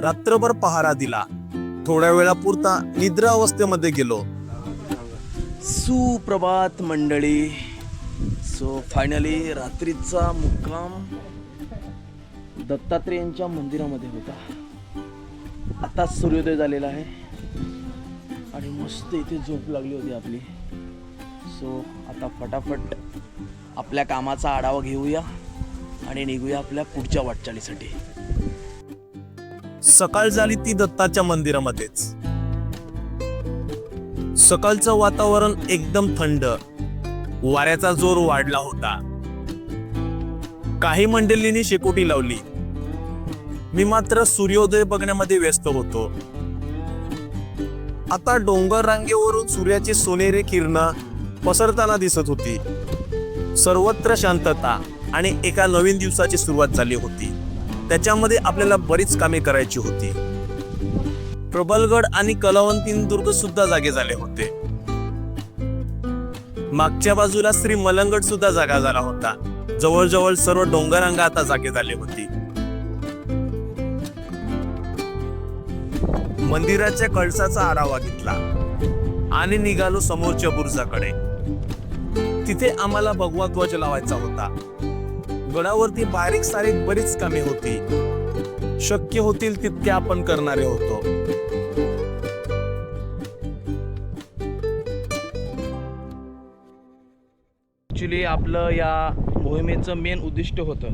रात्रभर पहारा दिला. थोड्या वेळापुरता निद्रा अवस्थेमध्ये गेलो. सुप्रभात मंडळी. सो फायनली रात्रीचा मुक्काम दत्तात्रेयांच्या मंदिरामध्ये होता. आता सूर्योदय झालेला आहे. आणि मस्त इथे झोप लागली होती आपली. सो आता फटाफट आपल्या कामाचा आढावा घेऊया आणि निघूया आपल्या पुढच्या वाटचालीसाठी. सकाळ झाली ती दत्ताच्या मंदिरामध्येच. सकाळचं वातावरण एकदम थंड. वाऱ्याचा जोर वाढला होता. काही मंडळींनी शेकोटी लावली. मी मात्र सूर्योदय बघण्यामध्ये व्यस्त होतो. आता डोंगर रांगेवरून सूर्याची सोनेरी किरण पसरताना दिसत होती. सर्वत्र शांतता आणि एका नवीन दिवसाची सुरुवात झाली होती. त्याच्यामध्ये आपल्याला बरीच कामे करायची होती. प्रबलगड आणि कलावंतीन सुद्धा जागे झाले होते. मागच्या बाजूला श्री मलंगड सुद्धा जागा झाला होता. जवळजवळ सर्व डोंगरांगा आता जागे झाली होती. मंदिराच्या कळसाचा आढावा घेतला. आणि निघालो समोरच्या बुरुजाकडे. तिथे आम्हाला भगवा ध्वज लावायचा होता. गडावरती बारीक सारीक बरीच कामे होती. शक्य होतील तितके आपण करणारे होतो. ॲक्च्युली आपलं या मोहिमेचं मेन उद्दिष्ट होतं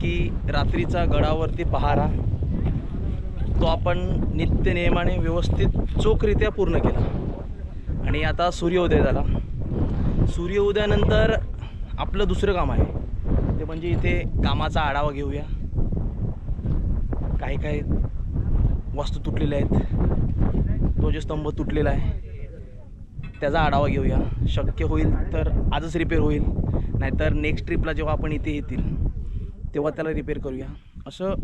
की रात्रीचा गडावरती पहारा तो आपण नित्य नियमाने व्यवस्थित चोखरित्या पूर्ण केला. आणि आता सूर्योदय झाला. सूर्योदयानंतर आपलं दुसरं काम आहे. म्हणजे इथे कामाचा आढावा घेऊया. काही काही वस्तू तुटलेल्या आहेत. तो जो स्तंभ तुटलेला आहे त्याचा आढावा घेऊया. शक्य होईल तर आजच रिपेअर होईल. नाहीतर नेक्स्ट ट्रिपला जेव्हा आपण इथे येतील तेव्हा त्याला रिपेअर करूया. असं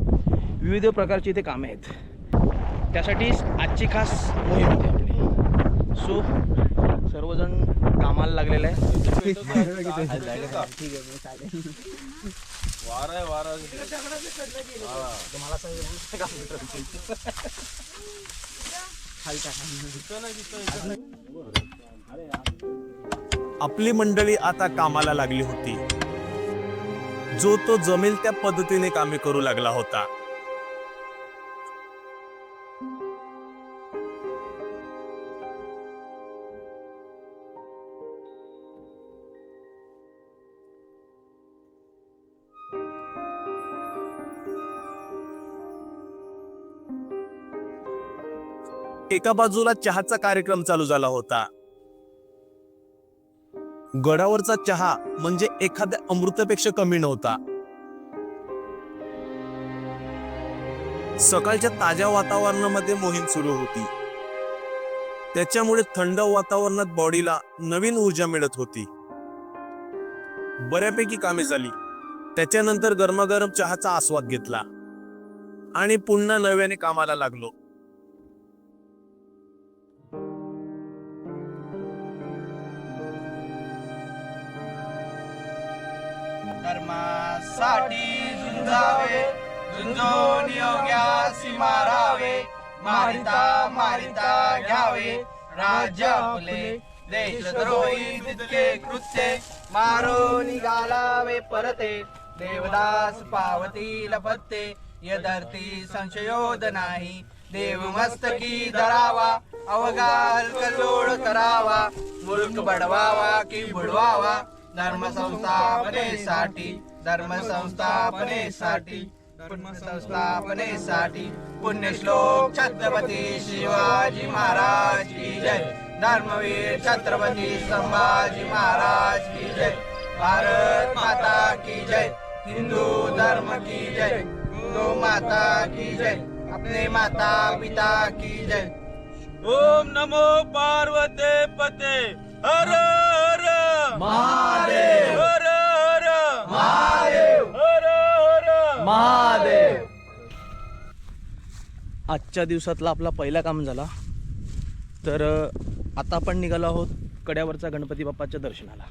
विविध प्रकारची इथे कामे आहेत. त्यासाठी आजची खास मोहीम होती आपली. सो सर्वजण कामाला लागलेलं आहे. आपली मंडळी आता कामाला लागली होती. जो तो जमेल त्या पद्धतीने कामे करू लागला होता. एका बाजूला चहाचा कार्यक्रम चालू झाला होता. गडावरचा चहा म्हणजे एखाद्या अमृतापेक्षा कमी नव्हता. सकाळच्या ताज्या वातावरणामध्ये मोहीम सुरू होती. त्याच्यामुळे थंड वातावरणात बॉडीला नवीन ऊर्जा मिळत होती. बऱ्यापैकी कामे झाली. त्याच्यानंतर गरमागरम चहाचा आस्वाद घेतला. आणि पुन्हा नव्याने कामाला लागलो. धर्मासाठी झुंजावे झुंजून योग्या मारावे मारिता मारिता घ्यावे. राज्य आपले देशद्रोही तितके कृत्य मारो निघालावे परते. देवदास पावती लपत्ते यदर्थी संशयोद नाही. देव मस्तकी धरावा अवगाल कल्लोळ करावा मुलक बडवावा की बुडवावा. धर्म धर्मसंस्थापनेसाठी धर्मसंस्थापनेसाठी पुण्यश्लोक छत्रपती शिवाजी महाराज की जय. धर्मवीर छत्रपती संभाजी महाराज की जय. भारत माता की जय. हिंदू धर्म की जय. गो माता की जय. अपने माता पिता की जय. ओम नमो पार्वते पते. हर हर महादेव। हर हर महादेव। हर हर महादेव। आजच्या दिवसातला आपला पहिला काम झाला. तर आता आपण निघालो आहोत कड्यावरचा गणपती बाप्पाच्या दर्शनाला.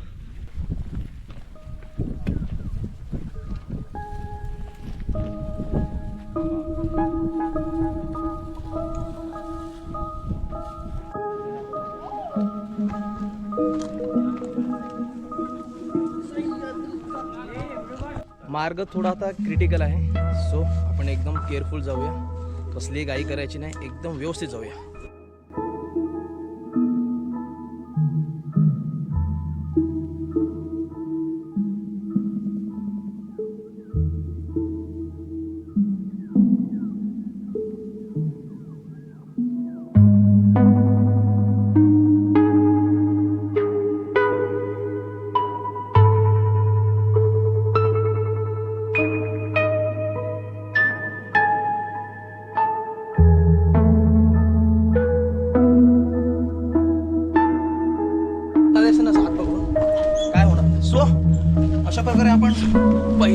मार्ग थोडा आता क्रिटिकल आहे. सो आपण एकदम केअरफुल जाऊया. कसलीही गाई करायची नाही एकदम व्यवस्थित जाऊया.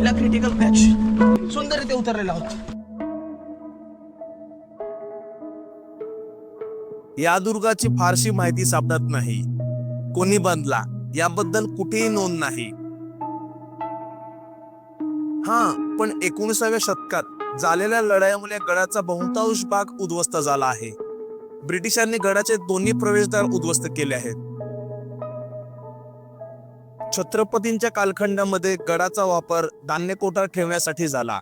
पहिला क्रिटिकल मॅच सुंदर ते उतरलेला आहोत या दुर्गाची फारशी माहिती सापडत नाही. कोणी बांधला याबद्दल कुठेही नोंद नाही. हा पण एकोणीसाव्या शतकात झालेल्या लढाईमुळे गडाचा बहुतांश भाग उद्ध्वस्त झाला आहे. ब्रिटिशांनी गडाचे दोन्ही प्रवेशद्वार उद्ध्वस्त केले आहेत. छत्रपतींच्या कालखंडामध्ये गडाचा वापर धान्य कोठार ठेवण्यासाठी झाला.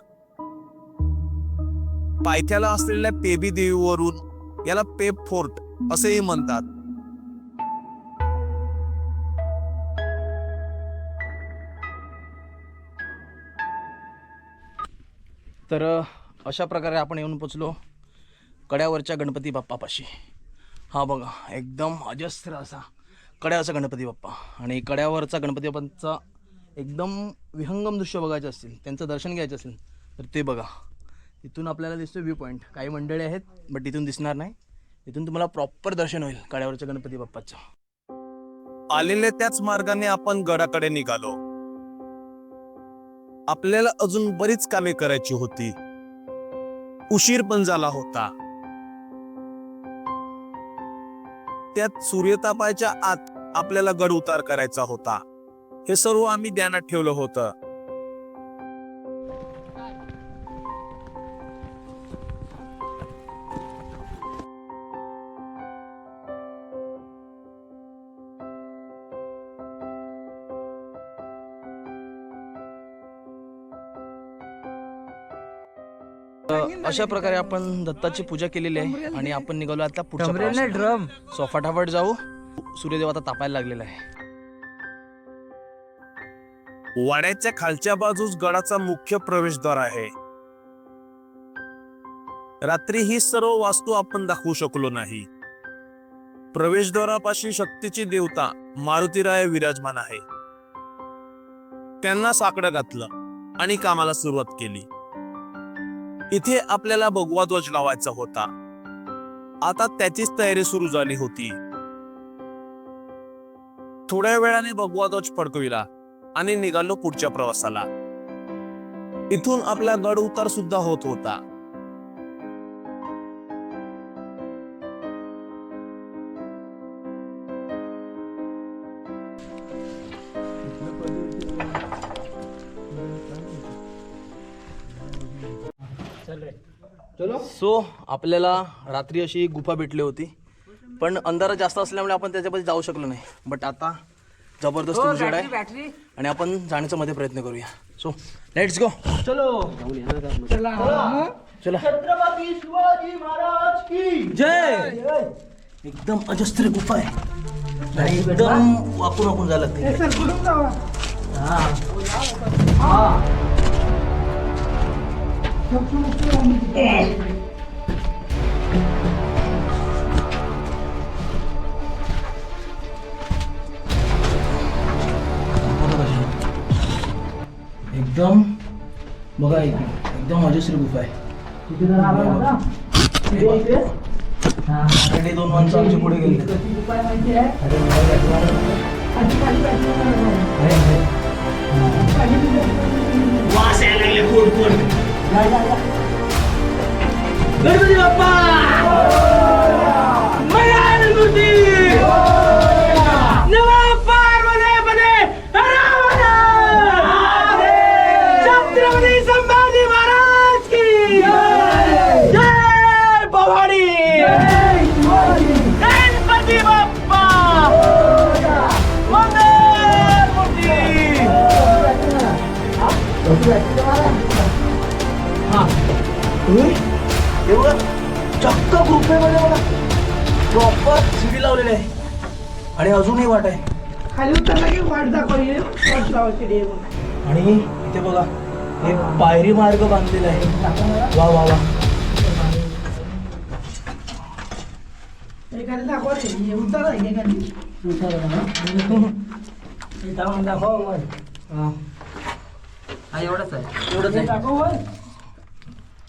पायथ्याला असलेल्या पेबी देवीवरून याला पेप फोर्ट असेही म्हणतात. तर अशा प्रकारे आपण येऊन पोचलो कड्यावरच्या गणपती बाप्पापाशी. हा बघा एकदम अजस्त्र असा. कड्यावरचा गणपती बाप्पा. आणि कड्यावरचा गणपती बाप्पांचा एकदम विहंगम दृश्य बघायचं असतील त्यांचं दर्शन घ्यायचं असेल तर ते बघा. तिथून आपल्याला दिसतो व्ह्यू पॉईंट काही मंडळी आहेत बट तिथून दिसणार नाही. तिथून तुम्हाला प्रॉपर दर्शन होईल कड्यावरच्या गणपती बाप्पाचं. आलेल्या त्याच मार्गाने आपण गडाकडे निघालो. आपल्याला अजून बरीच कामे करायची होती. उशीर पण झाला होता. त्यात सूर्यतापाच्या आत आपल्याला गड उतार करायचा होता. हे सर्व आम्ही ध्यानात ठेवलं होतं. अशा प्रकारे आपण दत्ताची पूजा केलेली आहे आणि आपण निघालो आता पुढच्या. ड्रम. सो फटाफट जाऊ. सूर्यदेव आता तापायला लागलेला आहे. वाड्याच्या खालच्या बाजूस गडाचा मुख्य प्रवेशद्वार आहे. रात्री ही सर्व वास्तू आपण दाखवू शकलो नाही. प्रवेशद्वारापाशी शक्तीची देवता मारुतीराय विराजमान आहे. त्यांना साकडं घातलं आणि कामाला सुरुवात केली. इथे आपल्याला भगवा ध्वज लावायचा होता. आता त्याचीच तयारी सुरू झाली होती. थोड्या वेळाने भगवा ध्वज फडकविला आणि निघालो पुढच्या प्रवासाला. इथून आपला गड उतार सुद्धा होत होता. सो आपल्याला रात्री अशी गुफा भेटली होती. पण अंधारात जास्त असल्यामुळे आपण त्याच्यामध्ये जाऊ शकलो नाही. बट आता जबरदस्त उजेड आहे. आणि आपण जाण्याचा मध्ये प्रयत्न करूया. सो लेट्स गो चलो. चला. छत्रपती शिवाजी महाराज की जय! एकदम अजस्त्र गुफा आहे. आणि एकदम वाकून वाकून झालं ते. एकदम बघा इथे एकदम अजस्र गुफा आहे. आणि दोन माणसं आमच्या पुढे गेली. वास यायला लागले कोण कोण? गणपती बाप्पा मंगळमूर्ती नमः ग्रुपेमध्ये बघा प्रॉपर सीडी लावलेली आहे. आणि अजूनही वाट आहे. खाली उतरला की वाट दाखवली. वाट लावायची डे आणि इथे बघा एक पायरी मार्ग बांधलेला आहे. वा वा वा. उतारा आहे. एवढंच हे आहे.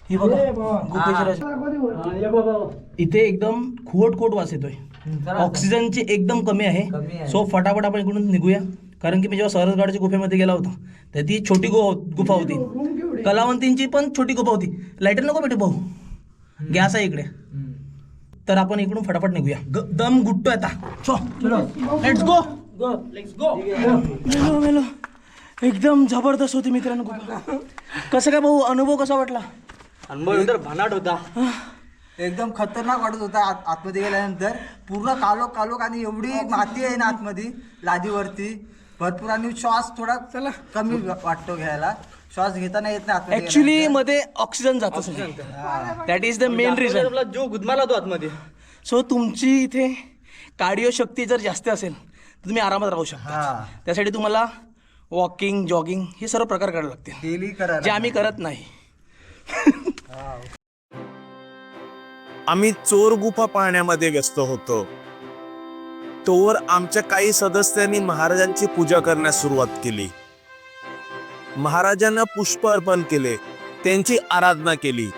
ही बघा. इथे एकदम खोट खोट वास येतोय. ऑक्सिजनची एकदम कमी आहे. सो फटाफट आपण इकडून निघूया. कारण की मी जेव्हा सरसगडच्या गुफेमध्ये गेला होता तर ती छोटी गो गुफा होती. कलावंतींची पण छोटी गुफा होती. लाईटर नको भेटे भाऊ. गॅस आहे इकडे. तर आपण इकडून फटाफट निघूया. दम गुट्टो आता. लेट्स गो मेलो मेलो एकदम जबरदस्त होती मित्रांनो गुफा. कसं काय भाऊ? अनुभव कसा वाटला? अनुभव तर भन्नाट होता. एकदम खतरनाक वाटत होता आत- आतमध्ये गेल्यानंतर. पूर्ण कालोख कालोख आणि एवढी माती आहे ना आतमध्ये लादीवरती. भरपूर आणि श्वास थोडा चला. कमी वाटतो घ्यायला. श्वास घेताना येत नाही आतमध्ये ऍक्च्युली. मध्ये ऑक्सिजन जातच that is the main reason जो गुदमाला होतो आतमध्ये. सो तुमची इथे कार्डिओ शक्ती जर जास्त असेल तर तुम्ही आरामात राहू शकता. त्यासाठी तुम्हाला वॉकिंग जॉगिंग हे सर्व प्रकार करावे लागतील. डेली करा जे आम्ही करत नाही. आम्ही चोर गुफा पाहण्यामध्ये व्यस्त होतो. तोवर आमच्या काही सदस्यांनी महाराजांची पूजा करण्यास सुरुवात केली. महाराजांना पुष्प अर्पण केले. त्यांची आराधना केली.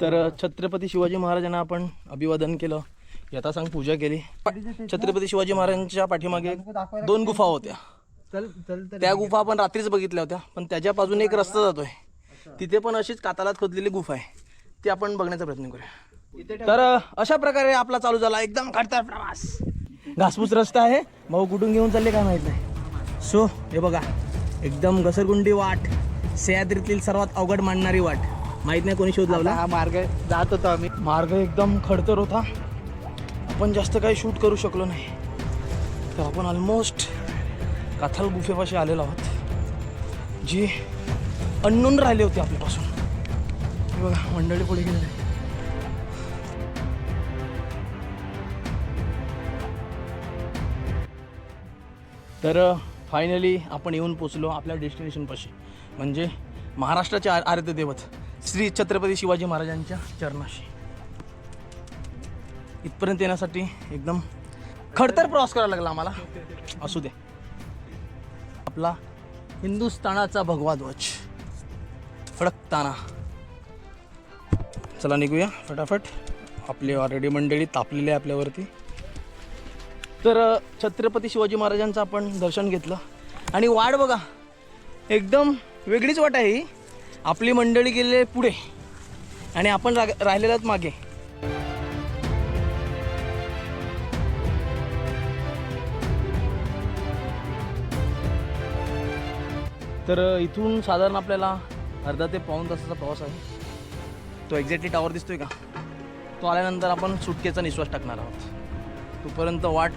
तर छत्रपती शिवाजी महाराजांना आपण अभिवादन केलं. यथासांग पूजा केली. छत्रपती शिवाजी महाराजांच्या पाठीमागे दोन गुफा होत्या. चल चल तर त्या गुफा आपण रात्रीच बघितल्या होत्या पण त्याच्या बाजूने एक रस्ता जातोय. तिथे पण अशीच कातालात खोदलेली गुफा आहे. ती आपण बघण्याचा प्रयत्न करूया. तर अशा प्रकारे आपला चालू झाला एकदम खडतर प्रवास. घासपूस रस्ता आहे. भाऊ कुठून घेऊन चालले काय माहीत नाही. सो हे बघा. एकदम घसरगुंडी वाट. सह्याद्रीतील सर्वात अवघड मांडणारी वाट. माहीत नाही कोणी शोध लावला? हा मार्ग जात होतो आम्ही. मार्ग एकदम खडतर होता. आपण जास्त काही शूट करू शकलो नाही. तर आपण ऑलमोस्ट काथल गुफेपाशी आलेलो आहोत. जी अननोन राहिले होते आपल्यापासून. हे बघा मंडळी पुढे गेलेले तर फायनली आपण येऊन पोचलो आपल्या डेस्टिनेशनपाशी म्हणजे महाराष्ट्राचे आ आराध्य दैवत श्री छत्रपती शिवाजी महाराजांच्या चरणाशी. इथपर्यंत येण्यासाठी एकदम खडतर प्रवास करायला लागला आम्हाला. असू दे. आपला हिंदुस्थानाचा भगवा ध्वज. फडकताना. चला निघूया फटाफट. आपली ऑलरेडी मंडळी तापलेली आहे आपल्यावरती. तर छत्रपती शिवाजी महाराजांचं आपण दर्शन घेतलं. आणि वाट बघा एकदम वेगळीच वाट आहे ही. आपली मंडळी गेले पुढे. आणि आपण रा राहिलेलाच मागे. तर इथून साधारण आपल्याला अर्धा ते पाऊण तासाचा प्रवास आहे. तो एक्झॅक्टली टावर दिसतोय का? तो आल्यानंतर आपण सुटकेचा निश्वास टाकणार आहोत. तोपर्यंत वाट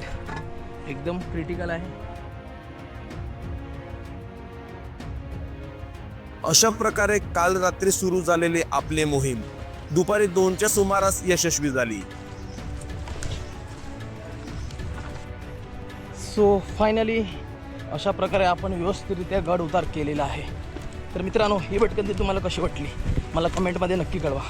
एकदम क्रिटिकल आहे. अशा प्रकारे काल रात्री सुरू झालेली आपली मोहीम. दुपारी दोनच्या सुमारास यशस्वी झाली. सो फायनली अशा प्रकारे आपण व्यवस्थितरित्या गड उतार केलेला आहे. तर मित्रांनो ही भटकंती तुम्हाला कशी वाटली? मला कमेंटमध्ये नक्की कळवा.